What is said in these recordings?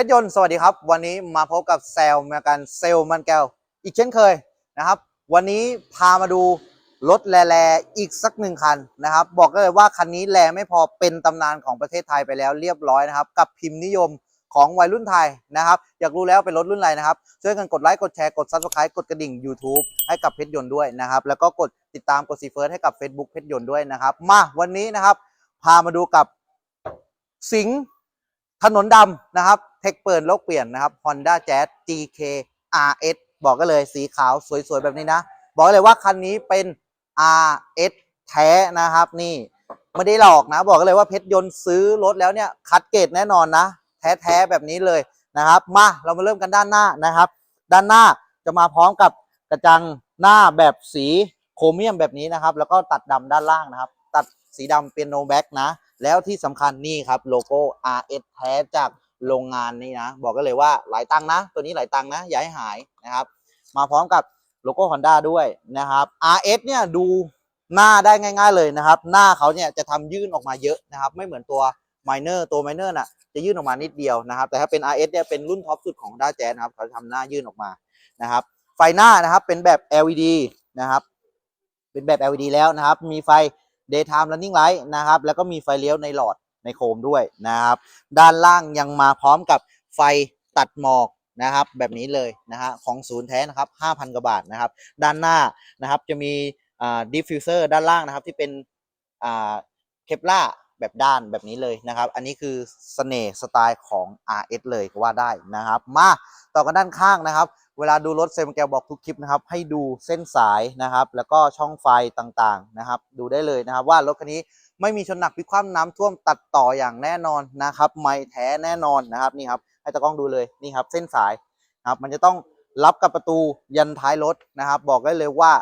พชรยนต์สวัสดีครับ วันนี้มาพบกับแซลมากันเซลมันแก้วอีกเช่นเคยนะครับ วันนี้พามาดูรถแลๆอีกสักหนึ่งคันนะครับ บอกได้เลยว่าคันนี้แลไม่พอเป็นตำนานของประเทศไทยไปแล้วเรียบร้อยนะครับ กับพิมพ์นิยมของวัยรุ่นไทยนะครับ อยากรู้แล้วเป็นรถรุ่นอะไรนะครับ ช่วยกันกดไลค์กดแชร์กด subscribe กดกระดิ่ง YouTube ให้กับเพชรยนต์ด้วยนะครับ แล้วก็กดติดตามกดซีเฟิร์สให้กับ Facebook เพชรยนต์ด้วยนะครับ มาวันนี้นะครับ พามาดูกับสิงถนนดำนะครับ เทคเปิดโลกเปลี่ยนนะครับ Honda Jazz GK RS บอกกันเลยสีขาวสวยๆ แบบนี้นะ บอกเลยว่าคันนี้เป็น RS แท้นะครับนี่ไม่ได้หลอกนะ บอกกันเลยว่าเพชรยนต์ซื้อรถแล้วเนี่ยคัดเกรดแน่นอนนะ แท้ๆแบบนี้เลยนะครับ มาเรามาเริ่มกันด้านหน้านะครับ ด้านหน้าจะมาพร้อมกับกระจังหน้าแบบสีโครเมียมแบบนี้นะครับ แล้วก็ตัดดำด้านล่างนะครับ ตัดสีดำเป็นโนแบ็กนะ แล้วที่สำคัญนี่ครับโลโก้ RS แท้จาก โรงงานนี่นะ บอกกันเลยว่าหลายตังนะ ตัวนี้หลายตังนะ อย่าให้หายนะครับ มาพร้อมกับโลโก้ Honda ด้วยนะครับ RS เนี่ยดูหน้าได้ง่าย ๆเลยนะครับ หน้าเขาเนี่ยจะทำยื่นออกมาเยอะนะครับ ไม่เหมือนตัว Minor ตัว Minor น่ะจะยื่นออกมานิดเดียวนะครับ แต่ถ้าเป็น RS เนี่ยเป็นรุ่นท็อปสุดของ Honda Jazz นะครับเขาจะทำหน้ายื่นออกมานะครับ ไฟหน้านะครับเป็นแบบ LED นะครับ เป็นแบบ LED แล้วนะครับ มีไฟ daytime running light นะครับ แล้วก็มีไฟเลี้ยวในหลอด ในโคมด้วยนะครับ ด้านล่างยังมาพร้อมกับไฟตัดหมอกนะครับ แบบนี้เลยนะฮะของศูนย์แท้นะครับ5,000กว่าบาทนะครับ ด้านหน้านะครับจะมีอ่าดิฟฟิวเซอร์ด้านล่างนะครับที่เป็นอ่าเคปล่าแบบด้านแบบนี้เลยนะครับ อันนี้คือเสน่ห์สไตล์ของ RS เลยก็ว่าได้นะครับ มาต่อกันด้านข้างนะครับ เวลาดูรถเซมแกวบอกทุกคลิปนะครับ ให้ดูเส้นสายนะครับ แล้วก็ช่องไฟต่างๆนะครับ ดูได้เลยนะครับว่ารถคันนี้ ไม่มีชนหนักพิคว่ำน้ำท่วมตัดต่ออย่างแน่นอนนะครับไม่แท้แน่นอนนะครับนี่ครับให้ตากล้องดูเลยนี่ครับเส้นสายนะครับมันจะต้องรับกับประตูยันท้ายรถนะครับ บอกได้เลยว่า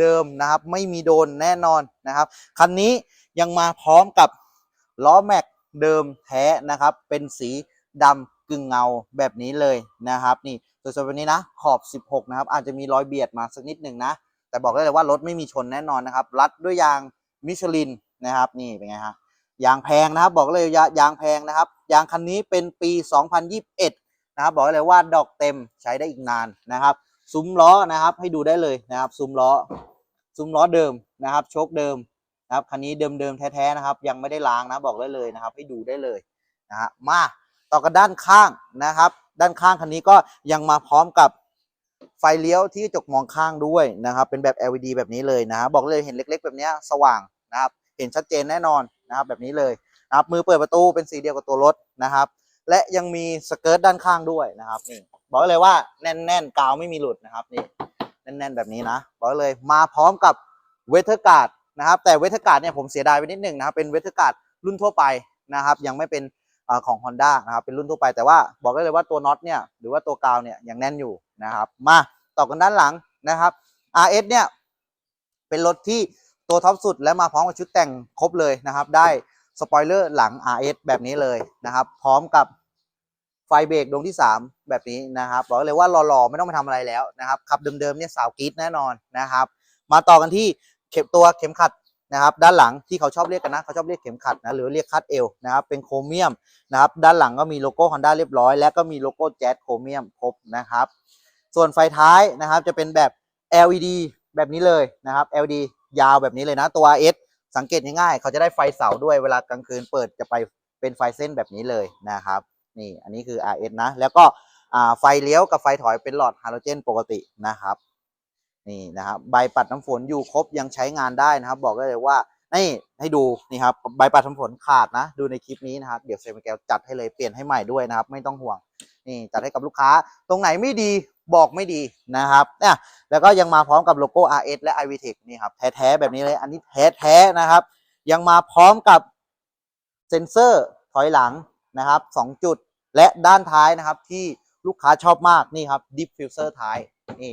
เดิมๆนะครับ ไม่มีโดนแน่นอนนะครับคันนี้ยังมาพร้อมกับล้อแม็กเดิมแท้นะครับ เป็นสีดำกึ่งเงาแบบนี้เลยนะครับนี่สวยๆแบบนี้นะขอบ 16 นะครับ อาจจะมีรอยเบียดมาสักนิดหนึ่งนะ แต่บอกได้เลยว่ารถไม่มีชนแน่นอนนะครับ รัดด้วยยางมิชลิน นะครับนี่เป็นไงฮะยางแพงนะครับ บอกเลยยางแพงนะครับยางคันนี้เป็นปี 2021 นะครับ บอกเลยว่าดอกเต็มใช้ได้อีกนานนะครับ ซุ้มล้อนะครับให้ดูได้เลยนะครับ ซุ้มล้อ ซุ้มล้อเดิมนะครับ โชคเดิมนะครับคันนี้เดิมๆแท้ๆนะครับ ยังไม่ได้ล้างนะบอกได้เลยนะครับ ให้ดูได้เลยนะฮะมาต่อกันด้านข้างนะครับ ด้านข้างคันนี้ก็ยังมาพร้อมกับไฟเลี้ยวที่กระจกมองข้างด้วยนะครับ เป็นแบบ LED แบบนี้เลยนะบอกเลยเห็นเล็ก ๆ แบบนี้สว่างนะครับ เห็นชัดเจนแน่นอนนะครับแบบนี้เลยนะครับมือเปิดประตูเป็นสีเดียวกับตัวรถนะครับ และยังมีสเกิร์ตด้านข้างด้วยนะครับนี่บอกเลยว่าแน่นๆกาวไม่มีหลุดนะครับนี่แน่นๆแบบนี้นะบอกเลยมาพร้อมกับเวทเทอร์การ์ดนะครับแต่เวทเทอร์การ์ดเนี่ยผมเสียดายไปนิดหนึ่งนะครับเป็นเวทเทอร์การ์ดรุ่นทั่วไปนะครับยังไม่เป็นของ Honda นะครับเป็นรุ่นทั่วไปแต่ว่าบอกได้เลยว่าตัวน็อตเนี่ยหรือว่าตัวกาวเนี่ยยังแน่นอยู่นะครับ มาต่อกันด้านหลังนะครับ RS เนี่ยเป็นรถที่ ตัวท็อปสุดและมาพร้อมกับชุดแต่งครบเลยนะครับ ได้สปอยเลอร์หลัง RS แบบนี้เลยนะครับ พร้อมกับไฟเบรกดวงที่ 3 แบบนี้นะครับบอกเลยว่าหล่อๆ ไม่ต้องไปทำอะไรแล้วนะครับขับเดิมๆเนี่ยสาวกีดแน่นอนนะครับ มาต่อกันที่เข็มตัวเข็มขัดนะครับ ด้านหลังที่เขาชอบเรียกกันนะเขาชอบเรียกเข็มขัดนะหรือเรียกคัดเอวนะครับ เป็นโครเมียมนะครับ ด้านหลังก็มีโลโก้ Honda เรียบร้อย และก็มีโลโก้แจ๊สโครเมียมครบนะครับ ส่วนไฟท้ายนะครับจะเป็นแบบ LED แบบนี้เลยนะครับ LED ยาวแบบนี้เลยนะ ตัว S สังเกตง่ายๆเขาจะได้ไฟเสาด้วยเวลากลางคืนเปิดจะไปเป็นไฟเส้นแบบนี้เลยนะครับ นี่อันนี้คือ RS นะ แล้วก็ไฟเลี้ยวกับไฟถอยเป็นหลอดฮาโลเจนปกตินะครับนี่นะครับใบปัดน้ำฝนอยู่ครบยังใช้งานได้นะครับ บอกได้เลยว่านี่ให้ดูนี่ครับใบปัดน้ำฝนขาดนะ ดูในคลิปนี้นะครับ เดี๋ยวเซมิแกลจัดให้เลยเปลี่ยนให้ใหม่ด้วยนะครับ ไม่ต้องห่วง นี่จัดให้กับลูกค้า ตรงไหนไม่ดีบอกไม่ดีนะครับเนี่ยแล้วก็ยังมาพร้อมกับโลโก้ RS และ iVTEC นี่ครับ แท้ๆแบบนี้เลย อันนี้แท้ๆนะครับ ยังมาพร้อมกับเซ็นเซอร์ถอยหลังนะครับสองจุดและด้านท้ายนะครับที่ลูกค้าชอบมากนี่ครับดิฟฟิวเซอร์ท้ายนี่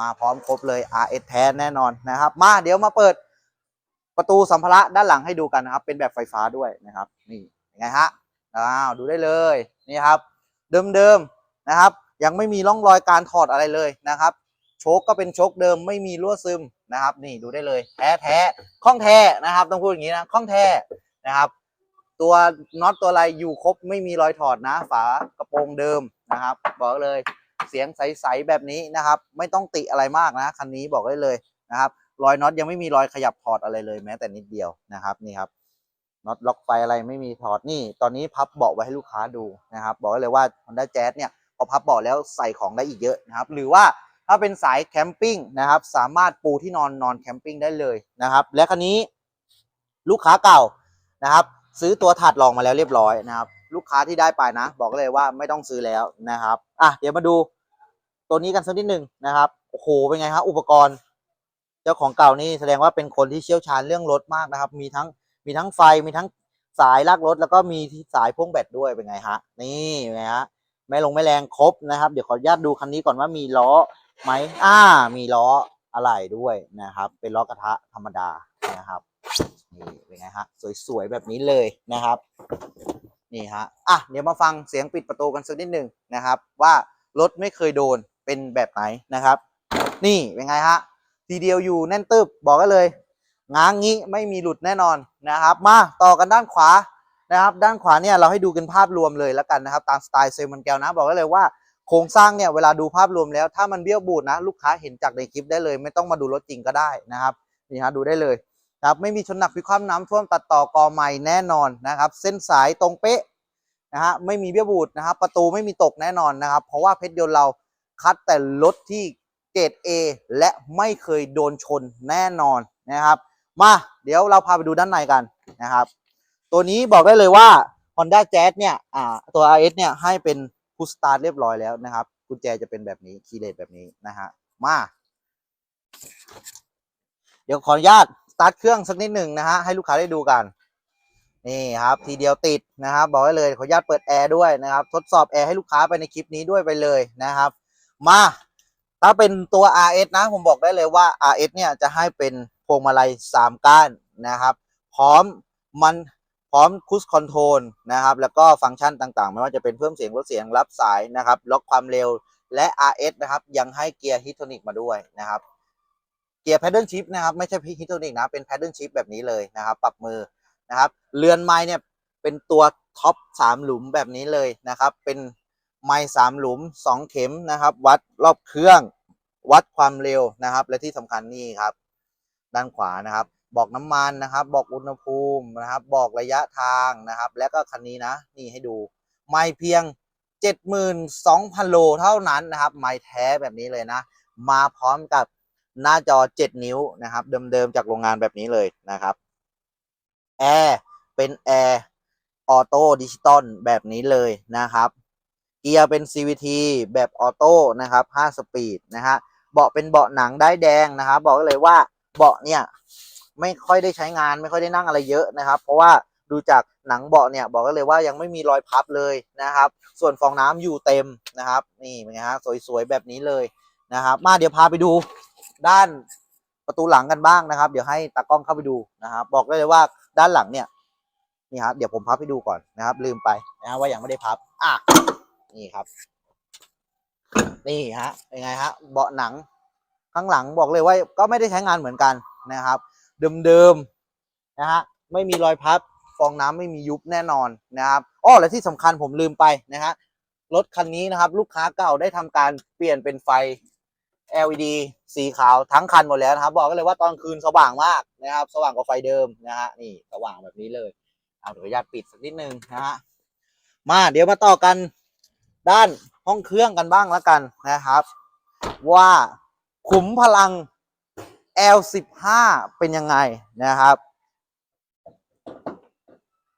มาพร้อมครบเลย RS แท้แน่นอนนะครับ มาเดี๋ยวมาเปิดประตูสัมภาระด้านหลังให้ดูกันนะครับ เป็นแบบไฟฟ้าด้วยนะครับ นี่ยังไงฮะอ้าวดูได้เลยนี่ครับ เดิมๆนะครับ ยังไม่มีร่องรอยการถอดอะไรเลยนะครับ โชคก็เป็นโชคเดิมไม่มีรั่วซึมนะครับ นี่ดูได้เลยแท้แท้คล่องแท้นะครับ ต้องพูดอย่างนี้นะคล่องแท้นะครับ ตัวน็อตตัวอะไรอยู่ครบไม่มีรอยถอดนะ ฝากระโปรงเดิมนะครับ บอกเลยเสียงใสๆแบบนี้นะครับ ไม่ต้องติอะไรมากนะคันนี้บอกได้เลยนะครับ รอยน็อตยังไม่มีรอยขยับถอดอะไรเลยแม้แต่นิดเดียวนะครับนี่ครับ น็อตล็อกไฟอะไรไม่มีถอดนี่ ตอนนี้พับเบาะไว้ให้ลูกค้าดูนะครับ บอกเลยว่า Honda Jazz เนี่ยพอพับเบาะแล้วใส่ของได้อีกเยอะนะครับ หรือว่าถ้าเป็นสายแคมปิ้งนะครับ สามารถปูที่นอนนอนแคมปิ้งได้เลยนะครับ และคันนี้ลูกค้าเก่านะครับ ซื้อตัวถัดลองมาแล้วเรียบร้อยนะครับ ลูกค้าที่ได้ไปนะ บอกเลยว่าไม่ต้องซื้อแล้วนะครับอะเดี๋ยวมาดูตัวนี้กันสักนิดหนึ่งนะครับโอ้โหเป็นไงครับอุปกรณ์ เจ้าของเก่านี่แสดงว่าเป็นคนที่เชี่ยวชาญเรื่องรถมากนะครับ มีทั้ง มีทั้งไฟมีทั้งสายลากรถ แล้วก็มีสายพ่วงแบตด้วยเป็นไงฮะ นี่เป็นไงฮะไม่ลงไม่แรงครบนะครับ เดี๋ยวขออนุญาตดูคันนี้ก่อนว่ามีล้อไหมอ่า มีล้ออะไรด้วยนะครับ เป็นล้อกระทะธรรมดานะครับนี่เป็นไงฮะสวยๆแบบนี้เลยนะครับนี่ฮะอะเดี๋ยวมาฟังเสียงปิดประตูกันสักนิดหนึ่งนะครับ ว่ารถไม่เคยโดนเป็นแบบไหนนะครับ นี่เป็นไงฮะทีเดียวอยู่แน่นตึบบอกกันเลย ง้างงี้ไม่มีหลุดแน่นอนนะครับ มาต่อกันด้านขวานะครับ ด้านขวาเนี่ยเราให้ดูกันภาพรวมเลยแล้วกันนะครับ ตามสไตล์เซลมันแก้วนะบอกได้เลยว่าโครงสร้างเนี่ยเวลาดูภาพรวมแล้ว ถ้ามันเบี้ยวบูดนะลูกค้าเห็นจากในคลิปได้เลย ไม่ต้องมาดูรถจริงก็ได้นะครับนี่ฮะดูได้เลยนะครับไม่มีชนหนักพิความน้ำท่วมตัดต่อกอใหม่แน่นอนนะครับ เส้นสายตรงเป๊ะนะฮะไม่มีเบี้ยวบูดนะครับ ประตูไม่มีตกแน่นอนนะครับ เพราะว่าเพชรยนต์เราคัดแต่รถที่เกรด A และไม่เคยโดนชนแน่นอนนะครับ มาเดี๋ยวเราพาไปดูด้านในกันนะครับ ตัวนี้บอกได้เลยว่า Honda Jazz เนี่ยอ่าตัว RS เนี่ยให้เป็นพุชสตาร์ทเรียบร้อยแล้วนะครับกุญแจจะเป็นแบบนี้คีย์เลสแบบนี้นะฮะมาเดี๋ยวขออนุญาตสตาร์ทเครื่องสักนิดหนึ่งนะฮะให้ลูกค้าได้ดูกันนี่ครับทีเดียวติดนะครับบอกได้เลยขออนุญาตเปิดแอร์ด้วยนะครับ ทดสอบแอร์ให้ลูกค้าไปในคลิปนี้ด้วยไปเลยนะครับ มาถ้าเป็นตัว RS นะผมบอกได้เลยว่า RS เนี่ยจะให้เป็น พวงมาลัย 3 ก้านนะครับ พร้อมมันพร้อมคูสคอนโทรลนะครับ แล้วก็ฟังก์ชันต่างๆ ไม่ว่าจะเป็นเพิ่มเสียงลดเสียงรับสายนะครับ ล็อกความเร็วและ RS นะครับ ยังให้เกียร์ฮิตโทนิกมาด้วยนะครับ เกียร์แพดเดิลชิพนะครับ ไม่ใช่ฮิตโทนิกนะ เป็นแพดเดิลชิพแบบนี้เลยนะครับ ปรับมือนะครับ เรือนไม้เนี่ยเป็นตัวท็อป3หลุมแบบนี้เลยนะครับ เป็นไม้สามหลุม2เข็มนะครับ วัดรอบเครื่อง วัดความเร็วนะครับ และที่สำคัญนี่ครับ ด้านขวานะครับ บอกน้ำมันนะครับ บอกอุณหภูมินะครับ บอกระยะทางนะครับ และก็คันนี้นะนี่ให้ดูไม่เพียง 72,000 โลเท่านั้นนะครับ ไม่แท้แบบนี้เลยนะ มาพร้อมกับหน้าจอ 7 นิ้วนะครับ เดิมๆจากโรงงานแบบนี้เลยนะครับแอร์เป็นแอร์ออโต้ดิจิตอลแบบนี้เลยนะครับ เกียร์เป็น CVT แบบออโต้นะครับ 5 สปีดนะฮะ เบาะเป็นเบาะหนังได้แดงนะครับ บอกเลยว่า เบาะเนี่ยไม่ค่อยได้ใช้งานไม่ค่อยได้นั่งอะไรเยอะนะครับ เพราะว่าดูจากหนังเบาะเนี่ยบอกได้เลยว่ายังไม่มีรอยพับเลยนะครับ ส่วนฟองน้ำอยู่เต็มนะครับ นี่เป็นไงฮะสวยๆแบบนี้เลยนะครับ มาเดี๋ยวพาไปดูด้านประตูหลังกันบ้างนะครับ เดี๋ยวให้ตากล้องเข้าไปดูนะครับ บอกได้เลยว่าด้านหลังเนี่ยนี่ครับเดี๋ยวผมพับให้ดูก่อนนะครับ ลืมไปนะว่ายังไม่ได้พับ อะนี่ครับ นี่ฮะเป็นไงฮะเบาะหนัง ข้างหลังบอกเลยว่าก็ไม่ได้ใช้งานเหมือนกันนะครับ เดิมๆนะฮะไม่มีรอยพับฟองน้ำไม่มียุบแน่นอนนะครับอ้อและที่สำคัญผมลืมไปนะฮะรถคันนี้นะครับ ลูกค้าเก่าได้ทำการเปลี่ยนเป็นไฟ LED สีขาวทั้งคันหมดแล้วนะครับ บอกกันเลยว่าตอนคืนสว่างมากนะครับ สว่างกว่าไฟเดิมนะฮะนี่สว่างแบบนี้เลยเอาเดี๋ยวญาตปิดสักนิดนึงนะฮะมาเดี๋ยวมาต่อกันด้านห้องเครื่องกันบ้างแล้วกันนะครับ ว่า ขุมพลัง L15 เป็นยังไงนะครับ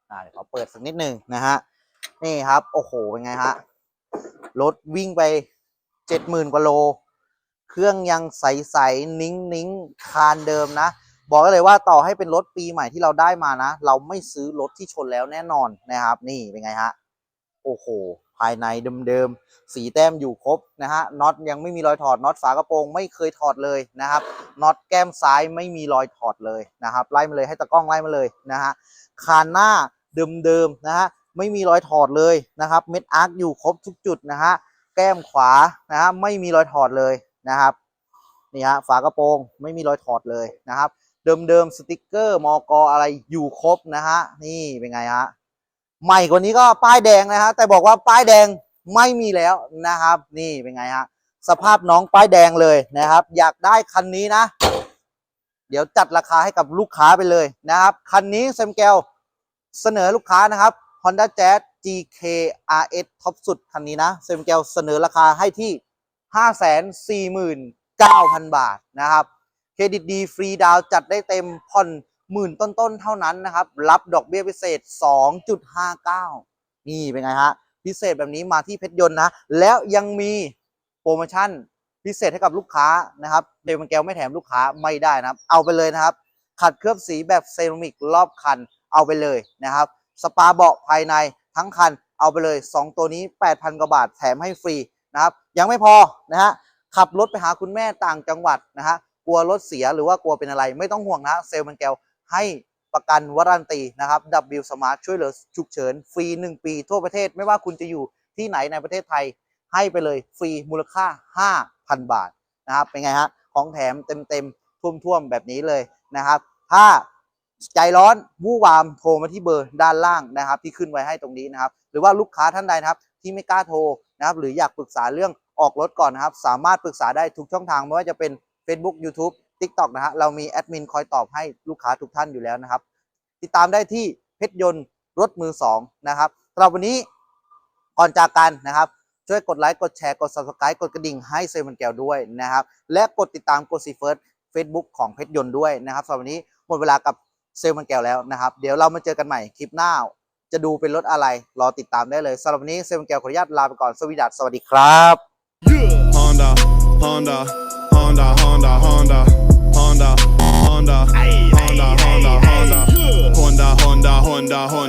เดี๋ยวขอเปิดสักนิดหนึ่งนะฮะ นี่ครับ โอ้โห เป็นไงฮะ รถวิ่งไปเจ็ดหมื่นกว่าโล เครื่องยังใส ๆ นิ้งนิ้งคานเดิมนะ บอกได้เลยว่าต่อให้เป็นรถปีใหม่ที่เราได้มานะ เราไม่ซื้อรถที่ชนแล้วแน่นอนนะครับ นี่เป็นไงฮะ โอ้โห ภายในเดิมๆ สีแต้มอยู่ครบนะฮะ น็อตยังไม่มีรอยถอด น็อตฝากระโปรงไม่เคยถอดเลยนะครับ น็อตแก้มซ้ายไม่มีรอยถอดเลยนะครับ ไล่มาเลยให้ตะกล้องไล่มาเลยนะฮะ คานหน้าเดิมๆนะฮะ ไม่มีรอยถอดเลยนะครับ เม็ดอาร์คอยู่ครบทุกจุดนะฮะ แก้มขวานะฮะไม่มีรอยถอดเลยนะครับ นี่ฮะ ฝากระโปรงไม่มีรอยถอดเลยนะครับ เดิมๆ สติกเกอร์มอกอะไรอยู่ครบนะฮะ นี่เป็นไงฮะ ใหม่กว่านี้ก็ป้ายแดงนะฮะแต่บอกว่าป้ายแดงไม่มีแล้วนะครับ นี่เป็นไงฮะสภาพน้องป้ายแดงเลยนะครับ อยากได้คันนี้นะ เดี๋ยวจัดราคาให้กับลูกค้าไปเลยนะครับ คันนี้เซมแกวเสนอลูกค้านะครับ Honda Jazz GK RS ท็อปสุดคันนี้นะเซมแกวเสนอราคาให้ที่ 549,000 บาทนะครับ เครดิตดีฟรีดาวจัดได้เต็มผ่อน หมื่นต้นๆเท่านั้นนะครับ รับดอกเบี้ยพิเศษ 2.59 นี่เป็นไงฮะ พิเศษแบบนี้มาที่เพชรยนต์นะ แล้วยังมีโปรโมชั่นพิเศษให้กับลูกค้านะครับเดมันแก้วไม่แถมลูกค้าไม่ได้นะครับ เอาไปเลยนะครับ ขัดเคลือบสีแบบเซรามิกรอบคันเอาไปเลยนะครับ สปาเบาะภายในทั้งคันเอาไปเลย 2 ตัวนี้ 8,000กว่าบาทแถมให้ฟรีนะครับ ยังไม่พอนะฮะขับรถไปหาคุณแม่ต่างจังหวัดนะฮะกลัวรถเสียหรือว่ากลัวเป็นอะไร ไม่ต้องห่วงนะเซลมันแก้ว ให้ประกันวารันตีนะครับ W Smart ช่วยเหลือฉุกเฉิน ฟรี 1 ปีทั่วประเทศไม่ว่าคุณจะอยู่ที่ไหนในประเทศไทย ให้ไปเลยฟรีมูลค่า 5,000 บาทนะครับ เป็นไงฮะ ของแถมเต็มๆ ท่วมๆ แบบนี้เลยนะครับ ถ้าใจร้อนวู่วามโทรมาที่เบอร์ด้านล่างนะครับ ที่ขึ้นไว้ให้ตรงนี้นะครับ หรือว่าลูกค้าท่านใดนะครับ ที่ไม่กล้าโทรนะครับ หรืออยากปรึกษาเรื่องออกรถก่อนนะครับ สามารถปรึกษาได้ทุกช่องทางไม่ว่าจะเป็น Facebook YouTube TikTok นะฮะเรามีแอดมินคอยตอบให้ลูกค้าทุกท่านอยู่แล้วนะครับ ติดตามได้ที่เพชรยนต์รถมือ 2 นะครับสำหรับวันนี้ก่อนจากกันนะครับ ช่วยกดไลค์กดแชร์กด subscribe กดกระดิ่งให้เซลมันแก้วด้วยนะครับ และกดติดตามกดซีเฟิร์ส Facebook ของเพชรยนต์ด้วยนะครับสำหรับวันนี้หมดเวลากับเซลมันแก้วแล้วนะครับ เดี๋ยวเรามาเจอกันใหม่คลิปหน้า จะดูเป็นรถอะไร รอติดตามได้เลยสำหรับวันนี้เซลมันแก้วขออนุญาตลาไปก่อนสวีดัสสวัสดีครับ Honda, Honda, Honda, Honda, Honda, Honda, Honda, Honda, Honda, Honda, Honda, Honda, Honda, Honda.